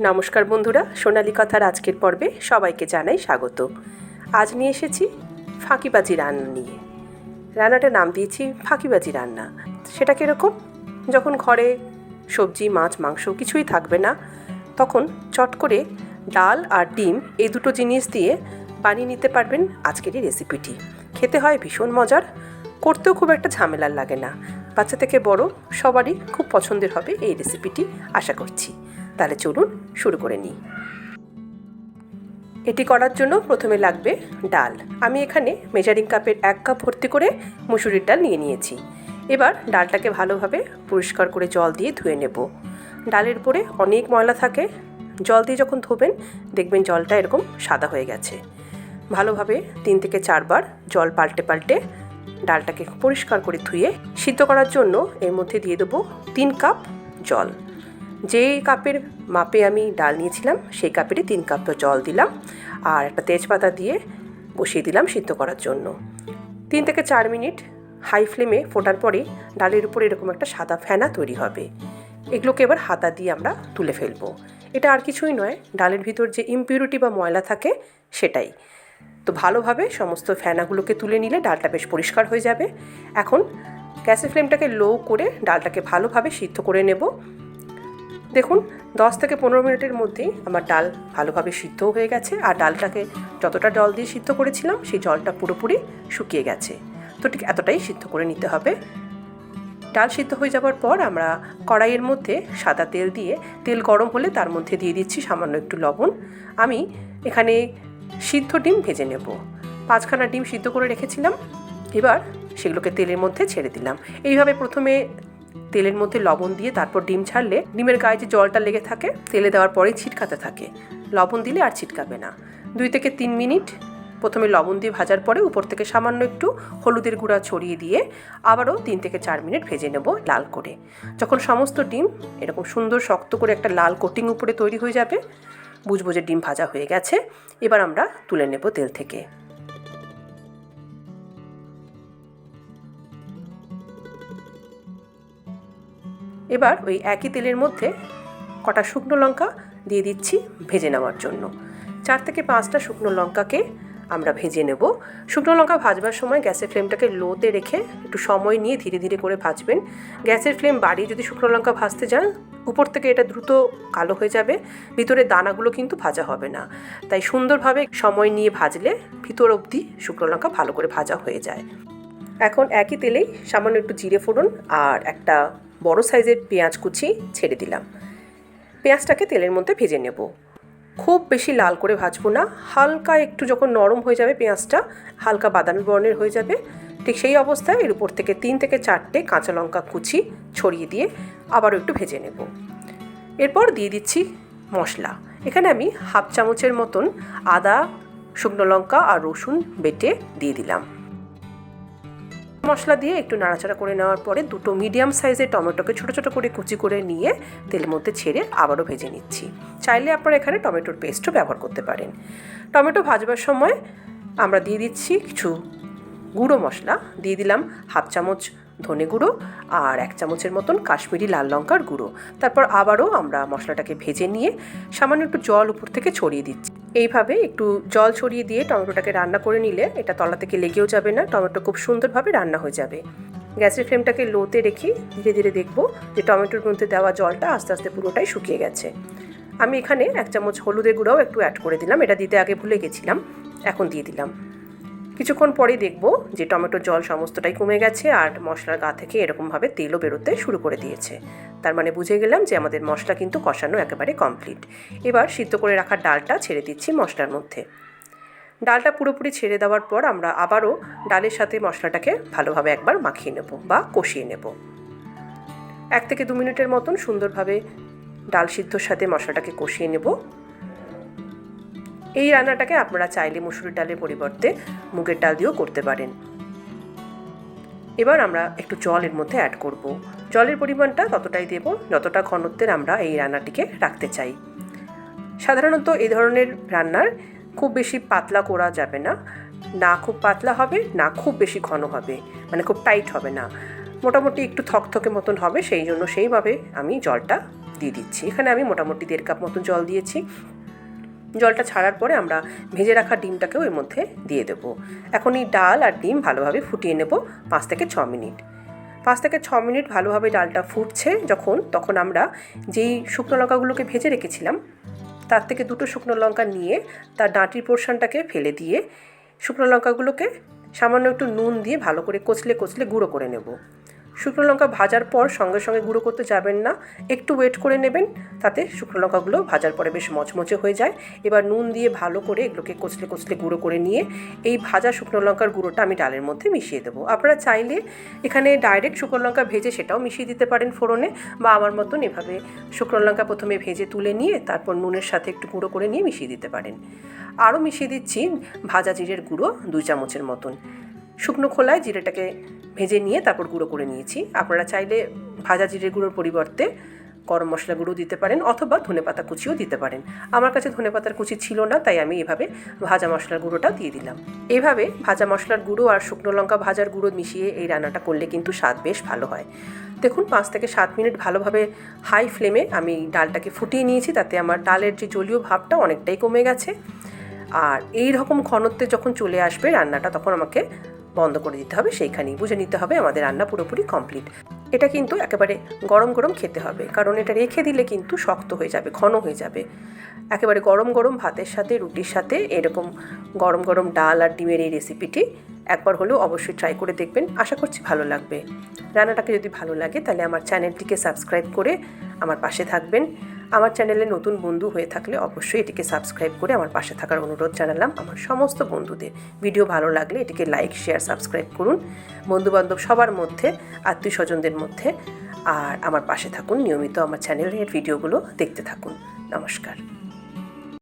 নমস্কার বন্ধুরা, সোনালী কথার আজকের পর্বে সবাইকে জানাই স্বাগত। আজ নিয়ে এসেছি ফাঁকিবাজি রান্না নিয়ে। রান্নাটার নাম দিয়েছি ফাঁকিবাজি রান্না। সেটা কীরকম? যখন ঘরে সবজি, মাছ, মাংস কিছুই থাকবে না, তখন চট করে ডাল আর ডিম এই দুটো জিনিস দিয়ে বানিয়ে নিতে পারবেন আজকের এই রেসিপিটি। খেতে হয় ভীষণ মজার, করতেও খুব একটা ঝামেলার লাগে না। বাচ্চা থেকে বড় সবারই খুব পছন্দের হবে এই রেসিপিটি, আশা করছি। তাহলে চলুন শুরু করে নিই। এটি করার জন্য প্রথমে লাগবে ডাল। আমি এখানে মেজারিং কাপের এক কাপ ভর্তি করে মুসুরির ডাল নিয়ে নিয়েছি। এবার ডালটাকে ভালোভাবে পরিষ্কার করে জল দিয়ে ধুয়ে নেব। ডালের উপরে অনেক ময়লা থাকে। জল দিয়ে যখন ধোবেন, দেখবেন জলটা এরকম সাদা হয়ে গেছে। ভালোভাবে তিন থেকে চারবার জল পাল্টে পাল্টে ডালটাকে পরিষ্কার করে ধুয়ে সিদ্ধ করার জন্য এর মধ্যে দিয়ে দেবো তিন কাপ জল। যে কাপের মাপে আমি ডাল নিয়েছিলাম, সেই কাপেরই তিন কাপ জল দিলাম আর একটা তেজপাতা দিয়ে বসিয়ে দিলাম সিদ্ধ করার জন্য। তিন থেকে চার মিনিট হাই ফ্লেমে ফোটার পরে ডালের উপরে এরকম একটা সাদা ফেনা তৈরি হবে। এগুলোকে এবার হাতা দিয়ে আমরা তুলে ফেলব। এটা আর কিছুই নয়, ডালের ভিতর যে ইম্পিউরিটি বা ময়লা থাকে সেটাই। তো ভালোভাবে সমস্ত ফেনাগুলোকে তুলে নিলে ডালটা বেশ পরিষ্কার হয়ে যাবে। এখন গ্যাসের ফ্লেমটাকে লো করে ডালটাকে ভালোভাবে সিদ্ধ করে নেব। দেখুন, দশ থেকে পনেরো মিনিটের মধ্যেই আমার ডাল ভালোভাবে সিদ্ধ হয়ে গেছে আর ডালটাকে যতটা জল দিয়ে সিদ্ধ করেছিলাম, সেই জলটা পুরোপুরি শুকিয়ে গেছে। তো ঠিক এতটাই সিদ্ধ করে নিতে হবে। ডাল সিদ্ধ হয়ে যাওয়ার পর আমরা কড়াইয়ের মধ্যে সাদা তেল দিয়ে, তেল গরম হলে তার মধ্যে দিয়ে দিচ্ছি সামান্য একটু লবণ। আমি এখানে সিদ্ধ ডিম ভেজে নেব। পাঁচখানা ডিম সিদ্ধ করে রেখেছিলাম। এবার সেগুলোকে তেলের মধ্যে ছেড়ে দিলাম। এইভাবে প্রথমে তেলের মধ্যে লবণ দিয়ে তারপর ডিম ছাড়লে ডিমের গায়ে যে জলটা লেগে থাকে, তেলে দেওয়ার পরেই ছিটকাতে থাকে। লবণ দিলে আর ছিটকাবে না। দুই থেকে তিন মিনিট প্রথমে লবণ দিয়ে ভাজার পরে উপর থেকে সামান্য একটু হলুদের গুঁড়া ছড়িয়ে দিয়ে আবারও তিন থেকে চার মিনিট ভেজে নেব লাল করে। যখন সমস্ত ডিম এরকম সুন্দর শক্ত করে একটা লাল কোটিং উপরে তৈরি হয়ে যাবে, বুঝব যে ডিম ভাজা হয়ে গেছে। এবার আমরা তুলে নেব তেল থেকে। এবার ওই একই তেলের মধ্যে কটা শুকনো লঙ্কা দিয়ে দিচ্ছি ভেজে নেওয়ার জন্য। চার থেকে পাঁচটা শুকনো লঙ্কাকে আমরা ভেজে নেব। শুকনো লঙ্কা ভাজবার সময় গ্যাসের ফ্লেমটাকে লোতে রেখে একটু সময় নিয়ে ধীরে ধীরে করে ভাজবেন। গ্যাসের ফ্লেম বাড়িয়ে যদি শুকনো লঙ্কা ভাজতে যান, উপর থেকে এটা দ্রুত কালো হয়ে যাবে। ভিতরে দানাগুলো কিন্তু ভাজা হবে না। তাই সুন্দরভাবে সময় নিয়ে ভাজলে ভিতর অবধি শুকনো লঙ্কা ভালো করে ভাজা হয়ে যায়। এখন একই তেলেই সামান্য একটু জিরে ফোড়ন আর একটা বড় সাইজের পেঁয়াজ কুচি ছেড়ে দিলাম। পেঁয়াজটাকে তেলের মধ্যে ভেজে নেব। খুব বেশি লাল করে ভাজবো না, হালকা একটু যখন নরম হয়ে যাবে পেঁয়াজটা, হালকা বাদামি বর্ণের হয়ে যাবে। ঠিক সেই অবস্থায় এর উপর থেকে তিন থেকে চারটে কাঁচা লঙ্কা কুচি ছড়িয়ে দিয়ে আবারও একটু ভেজে নেব। এরপর দিয়ে দিচ্ছি মশলা। এখানে আমি হাফ চামচের মতন আদা, শুকনো লঙ্কা আর রসুন বেটে দিয়ে দিলাম। মশলা দিয়ে একটু নাড়াচাড়া করে নেওয়ার পরে দুটো মিডিয়াম সাইজের টমেটোকে ছোটো ছোটো করে কুচি করে নিয়ে তেলের মধ্যে ছেড়ে আবারও ভেজে নিচ্ছি। চাইলে আপনারা এখানে টমেটোর পেস্টও ব্যবহার করতে পারেন। টমেটো ভাজবার সময় আমরা দিয়ে দিচ্ছি কিছু গুঁড়ো মশলা। দিয়ে দিলাম হাফ চামচ ধনে গুঁড়ো আর এক চামচের মতন কাশ্মীরি লাল লঙ্কার গুঁড়ো। তারপর আবারও আমরা মশলাটাকে ভেজে নিয়ে সামান্য একটু জল উপর থেকে ছড়িয়ে দিচ্ছি। এইভাবে একটু জল ছড়িয়ে দিয়ে টমেটোটাকে রান্না করে নিলে এটা তলা থেকে লেগেও যাবে না, টমেটো খুব সুন্দরভাবে রান্না হয়ে যাবে। গ্যাসের ফ্লেমটাকে লোতে রেখে ধীরে ধীরে দেখব যে টমেটোর মধ্যে দেওয়া জলটা আস্তে আস্তে পুরোটাই শুকিয়ে গেছে। আমি এখানে এক চামচ হলুদের গুঁড়াও একটু অ্যাড করে দিলাম, এটা দিতে আগে ভুলে গেছিলাম, এখন দিয়ে দিলাম। কিছুক্ষণ পরেই দেখব যে টমেটোর জল সমস্তটাই কমে গেছে আর মশলার গা থেকে এরকমভাবে তেলও বেরোতে শুরু করে দিয়েছে। তার মানে বুঝে গেলাম যে আমাদের মশলা কিন্তু কষানো একেবারে কমপ্লিট এবার সিদ্ধ করে রাখা ডালটা ছেড়ে দিচ্ছি মশলার মধ্যে। ডালটা পুরোপুরি ছেড়ে দেওয়ার পর আমরা আবারও ডালের সাথে মশলাটাকে ভালোভাবে একবার মাখিয়ে নেব বা কষিয়ে নেব। এক থেকে দু মিনিটের মতন সুন্দরভাবে ডাল সিদ্ধর সাথে মশলাটাকে কষিয়ে নেব। এই রান্নাটাকে আপনারা চাইলে মুসুরির ডালের পরিবর্তে মুগের ডাল দিয়েও করতে পারেন। এবার আমরা একটু জল এর মধ্যে অ্যাড করব। জলের পরিমাণটা ততটাই দেব যতটা ঘনত্বের আমরা এই রান্নাটিকে রাখতে চাই। সাধারণত এই ধরনের রান্নার খুব বেশি পাতলা করা যাবে না। না খুব পাতলা হবে, না খুব বেশি ঘন হবে মানে খুব টাইট হবে না। মোটামুটি একটু থকথকে মতন হবে, সেই জন্য সেইভাবে আমি জলটা দিয়ে দিচ্ছি। এখানে আমি মোটামুটি দেড় কাপ মতো জল দিয়েছি। জলটা ছাড়ার পরে আমরা ভেজে রাখা ডিমটাকেও এর মধ্যে দিয়ে দেবো। এখন এই ডাল আর ডিম ভালোভাবে ফুটিয়ে নেব পাঁচ থেকে ছ মিনিট। পাঁচ থেকে ছ মিনিট ভালোভাবে ডালটা ফুটছে যখন, তখন আমরা যেই শুকনো লঙ্কাগুলোকে ভেজে রেখেছিলাম, তার থেকে দুটো শুকনো লঙ্কা নিয়ে তার ডাঁটির পোর্শনটাকে ফেলে দিয়ে শুকনো লঙ্কাগুলোকে সামান্য একটু নুন দিয়ে ভালো করে কচলে কচলে গুঁড়ো করে নেব। শুকনো লঙ্কা ভাজার পর সঙ্গে সঙ্গে গুঁড়ো করতে যাবেন না। একটু ওয়েট করে নেবেন, তাতে শুকনো লঙ্কাগুলো ভাজার পরে বেশ মচমচে হয়ে যায়। এবার নুন দিয়ে ভালো করে এগুলোকে কচলে কচলে গুঁড়ো করে নিয়ে এই ভাজা শুকনো লঙ্কার গুঁড়োটা আমি ডালের মধ্যে মিশিয়ে দেবো। আপনারা চাইলে এখানে ডাইরেক্ট শুকনো লঙ্কা ভেজে সেটাও মিশিয়ে দিতে পারেন ফোড়নে বা আমার মতন এভাবে শুকনো লঙ্কা প্রথমে ভেজে তুলে নিয়ে তারপর নুনের সাথে একটু গুঁড়ো করে নিয়ে মিশিয়ে দিতে পারেন। আরও মিশিয়ে দিচ্ছি ভাজা জিরের গুঁড়ো দুই চামচের মতন। শুকনো খোলায় জিরেটাকে ভেজে নিয়ে তারপর গুঁড়ো করে নিয়েছি। আপনারা চাইলে ভাজা জিরে গুঁড়োর পরিবর্তে গরম মশলা গুঁড়ো দিতে পারেন অথবা ধনেপাতা কুচিও দিতে পারেন। আমার কাছে ধনেপাতার কুচি ছিল না, তাই আমি এভাবে ভাজা মশলার গুঁড়োটা দিয়ে দিলাম। এভাবে ভাজা মশলার গুঁড়ো আর শুকনো লঙ্কা ভাজার গুঁড়ো মিশিয়ে এই রান্নাটা করলে কিন্তু স্বাদ বেশ ভালো হয়। দেখুন, পাঁচ থেকে সাত মিনিট ভালোভাবে হাই ফ্লেমে আমি ডালটাকে ফুটিয়ে নিয়েছি, তাতে আমার ডালের যে জলীয় ভাবটা অনেকটাই কমে গেছে। আর এই রকম ঘনত্বে যখন চলে আসবে রান্নাটা, তখন আমাকে বন্ধ করে দিতে হবে, সেইখানেই বুঝে নিতে হবে, আমাদের রান্না পুরোপুরি কমপ্লিট এটা কিন্তু একেবারে গরম গরম খেতে হবে, কারণ এটা রেখে দিলে কিন্তু শক্ত হয়ে যাবে, ঘন হয়ে যাবে। একেবারে গরম গরম ভাতের সাথে, রুটির সাথে এরকম গরম গরম ডাল আর ডিমের এই রেসিপিটি একবার হলেও অবশ্যই ট্রাই করে দেখবেন, আশা করছি ভালো লাগবে। রান্নাটাকে যদি ভালো লাগে, তাহলে আমার চ্যানেলটিকে সাবস্ক্রাইব করে আমার পাশে থাকবেন। আমার চ্যানেলে নতুন বন্ধু হয়ে থাকলে অবশ্যই এটিকে সাবস্ক্রাইব করে আমার পাশে থাকার অনুরোধ জানালাম আমার সমস্ত বন্ধুদের। ভিডিও ভালো লাগলে এটিকে লাইক শেয়ার সাবস্ক্রাইব করুন। বন্ধুবান্ধব সবার মধ্যে আত্মীয় স্বজনদের মধ্যে, আর আমার পাশে থাকুন। নিয়মিত আমার চ্যানেলের ভিডিওগুলো দেখতে থাকুন। নমস্কার।